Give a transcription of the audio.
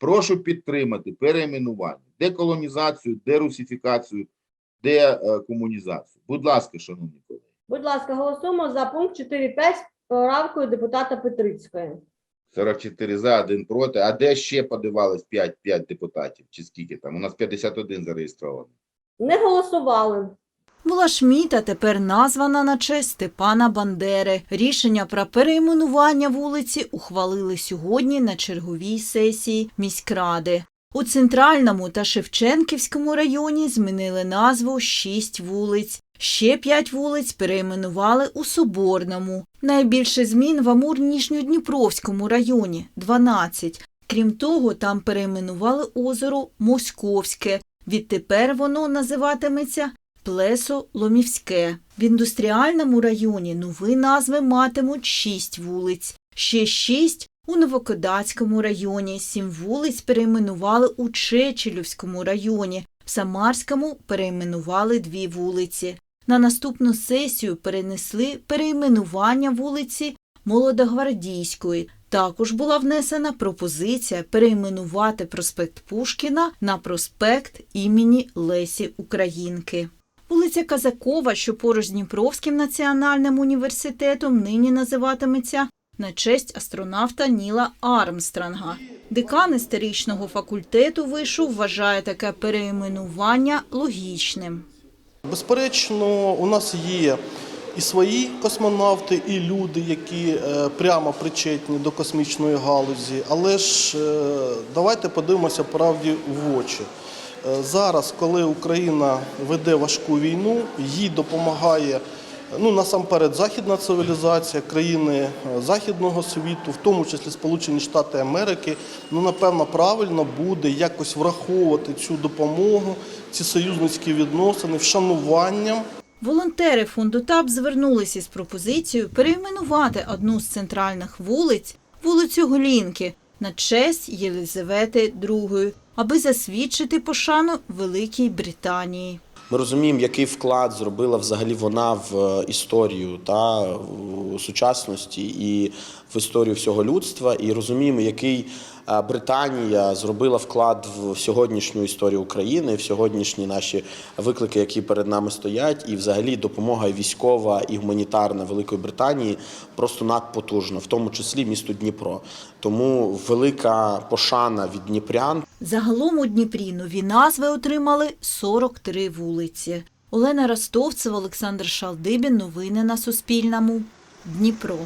Прошу підтримати перейменування, деколонізацію, дерусифікацію, декомунізацію. Будь ласка, шановні колеги. Будь ласка, голосуємо за пункт 4.5 з поправкою депутата Петрицької. 44 за, 1 проти. А де ще подивались 5, 5 депутатів? Чи скільки там? У нас 51 зареєстровано. Не голосували. Була Шміта тепер названа на честь Степана Бандери. Рішення про перейменування вулиці ухвалили сьогодні на черговій сесії міськради. У центральному та Шевченківському районі змінили назву шість вулиць. Ще п'ять вулиць перейменували у Соборному. Найбільше змін в Амур-Ніжньодніпровському районі 12. Крім того, там перейменували озеро Московське. Відтепер воно називатиметься Плесо Ломівське. В індустріальному районі нові назви матимуть шість вулиць. Ще шість у Новокодацькому районі. Сім вулиць перейменували у Чечелівському районі. В Самарському перейменували дві вулиці. На наступну сесію перенесли перейменування вулиці Молодогвардійської. Також була внесена пропозиція перейменувати проспект Пушкіна на проспект імені Лесі Українки. Вулиця Казакова, що поруч з Дніпровським національним університетом, нині називатиметься на честь астронавта Ніла Армстронга. Декан історичного факультету вишу вважає таке перейменування логічним. Безперечно, у нас є і свої космонавти, і люди, які е, прямо причетні до космічної галузі. Але ж е, давайте подивимося правді в очі. Е, Зараз, коли Україна веде важку війну, їй допомагає ну, насамперед західна цивілізація, країни е, західного світу, в тому числі Сполучені Штати Америки. Ну, напевно, правильно буде якось враховувати цю допомогу, ці союзницькі відносини, вшануванням Волонтери фонду ТАП звернулися із пропозицією перейменувати одну з центральних вулиць, вулицю Голінки, на честь Єлизавети II, аби засвідчити пошану Великій Британії. Ми розуміємо, який вклад зробила взагалі вона в е, історію та в сучасності і в історію всього людства, і розуміємо, який Британія зробила вклад в сьогоднішню історію України, в сьогоднішні наші виклики, які перед нами стоять, і взагалі допомога військова і гуманітарна Великої Британії просто надпотужна, в тому числі місту Дніпро. Тому велика пошана від дніпрян Загалом у Дніпрі нові назви отримали 43 вулиці. Олена Ростовцева, Олександр Шалдибін. Новини на Суспільному. Дніпро.